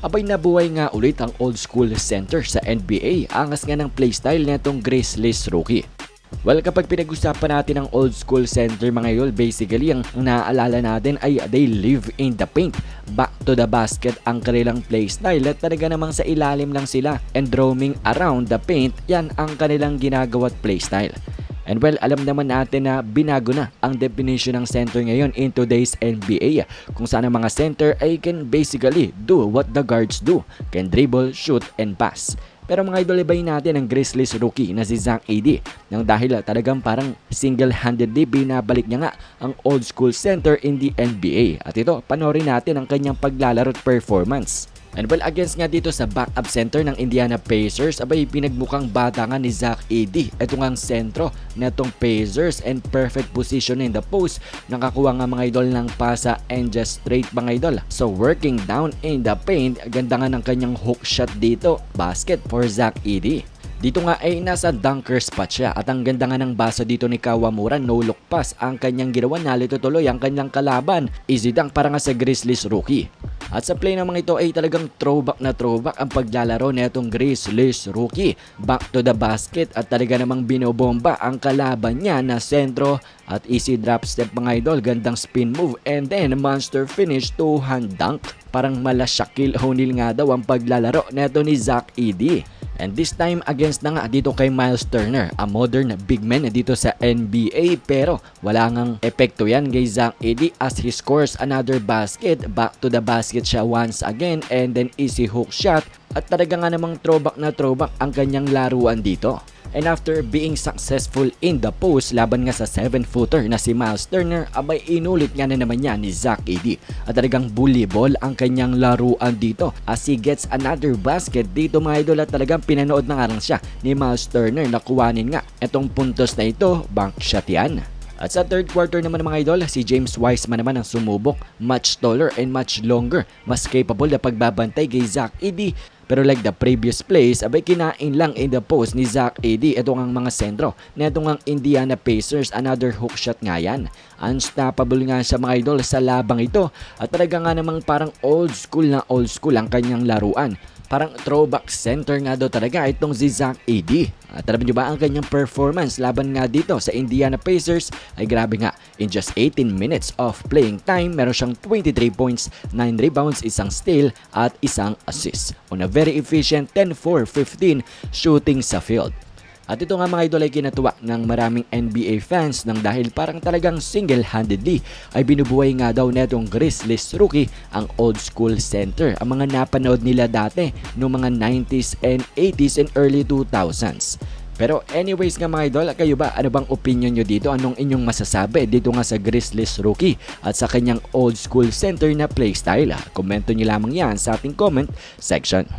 Abay nabuhay nga ulit ang old school center sa NBA. Angas nga ng playstyle netong Grizzlies rookie. Well, kapag pinag-usapan natin ang old school center mga idol, basically ang naaalala natin ay they live in the paint. Back to the basket ang kanilang playstyle at talaga namang sa ilalim lang sila and roaming around the paint, yan ang kanilang ginagawa't playstyle. And well, alam naman natin na binago na ang definition ng center ngayon in today's NBA kung saan ang mga center ay can basically do what the guards do, can dribble, shoot, and pass. Pero mga idol, ibayin natin ang Grizzlies rookie na si Zach AD nang dahil ah, talagang parang single-handedly binabalik niya nga ang old school center in the NBA. At ito, panoorin natin ang kanyang paglalaro at performance. And well, against nga dito sa backup center ng Indiana Pacers, abay pinagmukhang bata nga ni Zach AD. Ito nga ang sentro netong Pacers and perfect position in the post. Nakakuha nga mga idol ng pasa and just straight mga idol. So working down in the paint, ganda nga ng kanyang hook shot dito. Basket for Zach AD. Dito nga ay nasa dunker spot siya at ang ganda nga ng basa dito ni Kawamura no look pass ang kanyang ginawa nalito tuloy ang kanyang kalaban easy dunk para nga sa Grizzlies rookie at sa play mga ito ay talagang throwback na throwback ang paglalaro netong Grizzlies rookie. Back to the basket at talaga namang binobomba ang kalaban niya na sentro. At easy drop step mga idol. Gandang spin move. And then monster finish two hand dunk. Parang mala Shaquille O'Neal nga daw ang paglalaro neto ni Zach Edey And this time against na nga dito kay Miles Turner, a modern big man dito sa NBA pero wala ngang epekto yan kay Zach Edey as he scores another basket, back to the basket siya once again. And then easy hook shot. At talaga nga namang throwback na throwback ang kanyang laruan dito. And after being successful in the post laban nga sa 7-footer na si Miles Turner, abay inulit nga na naman niya ni Zach Edey. At talagang bully ball ang kanyang laruan dito as he gets another basket dito mga idol at talagang pinanood na nga siya ni Miles Turner na kuwanin nga itong puntos na ito, bank shot yan. At sa third quarter naman mga idol, si James Wiseman naman ang sumubok, much taller and much longer, mas capable na pagbabantay kay Zach Edey. Pero like the previous plays, abay kinain lang in the post ni Zach Edey. Ito ang mga sentro na ito ang Indiana Pacers. Another hook shot nga yan. Unstoppable nga siya mga idol sa labang ito. At talaga nga namang parang old school na old school ang kanyang laruan. Parang throwback center nga daw talaga itong si Zach Edey. At alam nyo ba ang kanyang performance laban nga dito sa Indiana Pacers ay grabe nga. In just 18 minutes of playing time, meron siyang 23 points, 9 rebounds, isang steal at isang assist. On a very efficient 10-4-15 shooting sa field. At ito nga mga idol ay kinatuwa ng maraming NBA fans nang dahil parang talagang single-handedly ay binubuhay nga daw netong Grizzlies rookie ang old school center. Ang mga napanood nila dati noong mga 90s and 80s and early 2000s. Pero anyways nga mga idol, kayo ba ano bang opinion nyo dito? Anong inyong masasabi dito nga sa Grizzlies rookie at sa kanyang old school center na playstyle? Komento nyo lamang yan sa ating comment section.